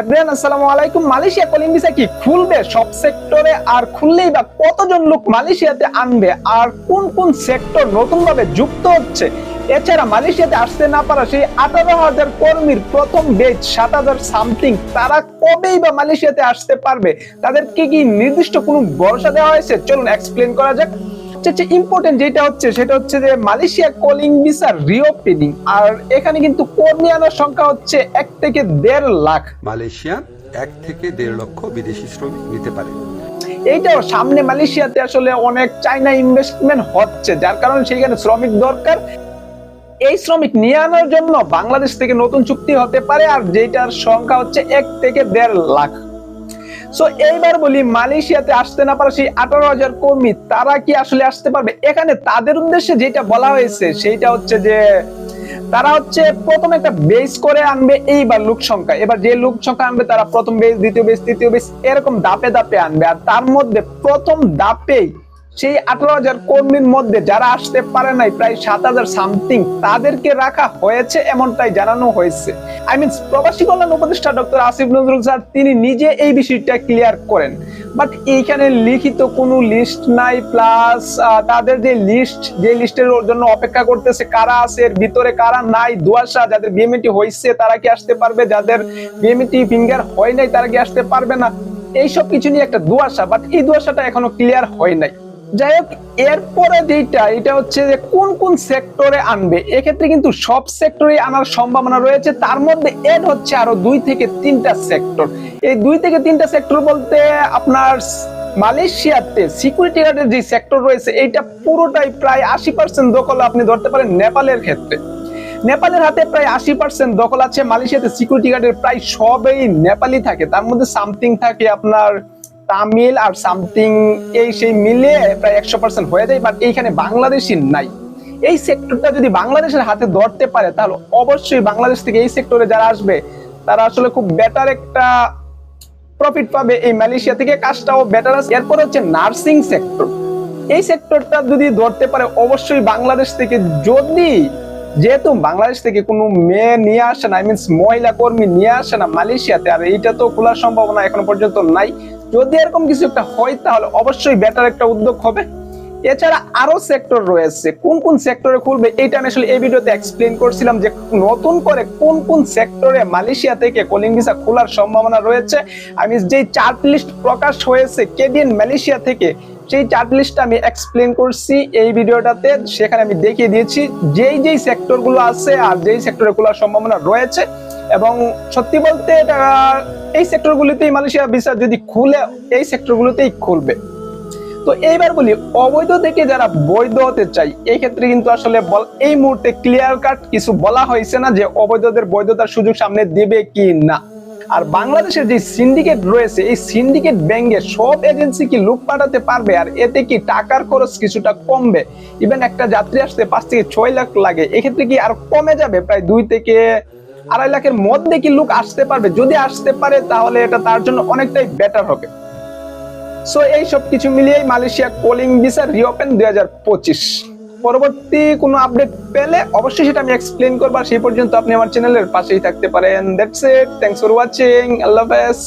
Everyone আসসালামু আলাইকুম। Malaysia calling visa কি খুলবে? সব সেক্টরে আর খুললেই বা কতজন লোক মালয়েশিয়াতে আনবে? আর কোন কোন সেক্টর নতুন ভাবে যুক্ত হচ্ছে? এছাড়া মালয়েশিয়াতে আসতে না পারা সেই আঠারো হাজার কর্মীর প্রথম বেচ সাত হাজার সামথিং তারা কবেই বা মালয়েশিয়াতে আসতে পারবে? তাদেরকে কি নির্দিষ্ট কোনো ভরসা দেওয়া হয়েছে? চলুন এক্সপ্লেন করা যাক। সবচেয়ে ইম্পর্টেন্ট যেটা হচ্ছে সেটা হচ্ছে যে মালয়েশিয়া কলিং ভিসা রিওপেনিং আর এখানে কিন্তু কর্মী আনার সংখ্যা হচ্ছে এক থেকে দেড় লাখ। মালয়েশিয়া এক থেকে দেড় লক্ষ বিদেশি শ্রমিক নিতে পারে। এইটাও সামনে মালয়েশিয়াতে আসলে অনেক চাইনা ইনভেস্টমেন্ট হচ্ছে যার কারণে সেইখানে শ্রমিক দরকার। এই শ্রমিক নিয়ে আনার জন্য বাংলাদেশ থেকে নতুন চুক্তি হতে পারে আর যেটার সংখ্যা হচ্ছে এক থেকে দেড় লাখ। সো এইবার বলি, মালয়েশিয়াতে আসতে না পারা সেই আঠারো হাজার কর্মী, তারা কি আসলে আসতে পারবে? এখানে তাদের উদ্দেশ্যে যেটা বলা হয়েছে, সেইটা হচ্ছে যে, তারা হচ্ছে প্রথম একটা বেস করে আনবে এইবার লোক সংখ্যা। এবার যে লোক সংখ্যা আনবে, তারা প্রথম বেস দ্বিতীয় বেস তৃতীয় বেস এরকম দাপে দাপে আনবে। আর তার মধ্যে প্রথম দাপেই সেই আঠারো হাজার কর্মীর মধ্যে যারা আসতে পারে নাই, প্রায় সাত হাজার সামথিং তাদেরকে রাখা হয়েছে এমনটাই জানানো হয়েছে। আই মিন প্রবাসী কল্যাণ উপদেষ্টা ডক্টর আসিফ নজরুল স্যার, তিনি নিজে এই বিষয়টা ক্লিয়ার করেন। বাট এইখানে লিখিত কোনো লিস্ট নাই প্লাস তাদের যে লিস্ট যে লিস্টের জন্য অপেক্ষা করতেছে, কারা আছে, এর ভিতরে কারা নাই দুয়াশা যাদের বিএমএটি হয়েছে তারা কি আসতে পারবে? যাদের বিএমএটি ফিঙ্গার হয় নাই, তারা কি আসতে পারবে না? এইসব কিছু নিয়ে একটা দুয়াশা বাট এই দুয়াশাটা এখনও ক্লিয়ার হয় নাই। যাই হোক এরপরে যেটা এটা হচ্ছে যে কোন কোন সেক্টরে আনবে? এক্ষেত্রে কিন্তু সব সেক্টরে আনার সম্ভাবনা রয়েছে। তার মধ্যে এড হচ্ছে আরও দুই থেকে তিনটা সেক্টর এই দুই থেকে তিনটা সেক্টর বলতে আপনার মালয়েশিয়াতে সিকিউরিটি গার্ডের যে সেক্টর রয়েছে, এইটা পুরোটাই প্রায় আশি পার্সেন্ট দখল আপনি ধরতে পারেন নেপালের ক্ষেত্রে। নেপালের হাতে প্রায় আশি পার্সেন্ট দখল আছে। মালয়েশিয়াতে সিকিউরিটি গার্ডের প্রায় সবই নেপালি থাকে। তার মধ্যে সামথিং থাকে আপনার তামিল আর সামথিং, এই সেই মিলে প্রায় একশো পার্সেন্ট হয়ে যায় বাট এইখানে বাংলাদেশি নাই। এই সেক্টরটা যদি বাংলাদেশের হাতে ধরতে পারে, তাহলে অবশ্যই বাংলাদেশ থেকে এই সেক্টরে যারা আসবে, তারা আসলে খুব বেটার একটা প্রফিট পাবে এই মালয়েশিয়া থেকে, কাজটাও বেটার আছে। এরপর হচ্ছে নার্সিং সেক্টর এই সেক্টরটা যদি ধরতে পারে, অবশ্যই বাংলাদেশ থেকে যদি, যেহেতু বাংলাদেশ থেকে কোনো মেয়ে নিয়ে আসে না আই মিনস মহিলা কর্মী নিয়ে আসে না মালয়েশিয়াতে, আর এইটা তো খোলার সম্ভাবনা এখনও পর্যন্ত নাই যদি এরকম কিছু একটা হয়, তাহলে অবশ্যই বেটার একটা উদ্যোগ হবে। এছাড়া আরও সেক্টর রয়েছে। কোন কোন সেক্টরে খুলবে, এইটা আমি আসলে এই ভিডিওতে এক্সপ্লেন করছিলাম যে নতুন করে কোন কোন সেক্টরে মালয়েশিয়া থেকে কলিং ভিসা খোলার সম্ভাবনা রয়েছে। আমি যেই চার্ট লিস্ট প্রকাশ হয়েছে কেবিএন মালয়েশিয়া থেকে, সেই চার্ট লিস্টটা আমি এক্সপ্লেন করছি এই ভিডিওটাতে। সেখানে আমি দেখিয়ে দিয়েছি, যেই যেই সেক্টরগুলো আছে আর যেই সেক্টরে খোলার সম্ভাবনা রয়েছে এবং সত্যি বলতে এটা, এই সেক্টর গুলিতেই মালয়েশিয়া ভিসা যদি খুলে, এই সেক্টর গুলোতেই খুলবে। তো এইবার বলি, অবৈধ থেকে যারা বৈধ হতে চাই এই ক্ষেত্রে কিন্তু আসলে বল এই মুহূর্তে ক্লিয়ার কাট কিছু বলা হয়েছে না যে অবৈধদের বৈধতার সুযোগ সামনে দেবে কি না। আর বাংলাদেশের যে সিন্ডিকেট রয়েছে, এই সিন্ডিকেট ব্যাংকে সব এজেন্সি কি লুক পাঠাতে পারবে? আর এতে কি টাকার খরচ কিছুটা কমবে? ইভেন একটা যাত্রী আসতে পাঁচ থেকে ছয় লাখ লাগে। এক্ষেত্রে কি আর কমে যাবে? প্রায় দুই থেকে আড়াই লাখের মধ্যে কি লোক আসতে পারবে? যদি আসতে পারে, তাহলে এটা তার জন্য অনেকটাই বেটার হবে। সো এই সব কিছু মিলিয়েই মালয়েশিয়া কোলিং ভিসা রিওপেন দুই পরবর্তী কোনো আপডেট পেলে অবশ্যই সেটা আমি এক্সপ্লেন করব। সেই পর্যন্ত আপনি আমার চ্যানেলের পাশেই থাকতে পারেন। That's it thanks for watching আল্লাহ হাফেজ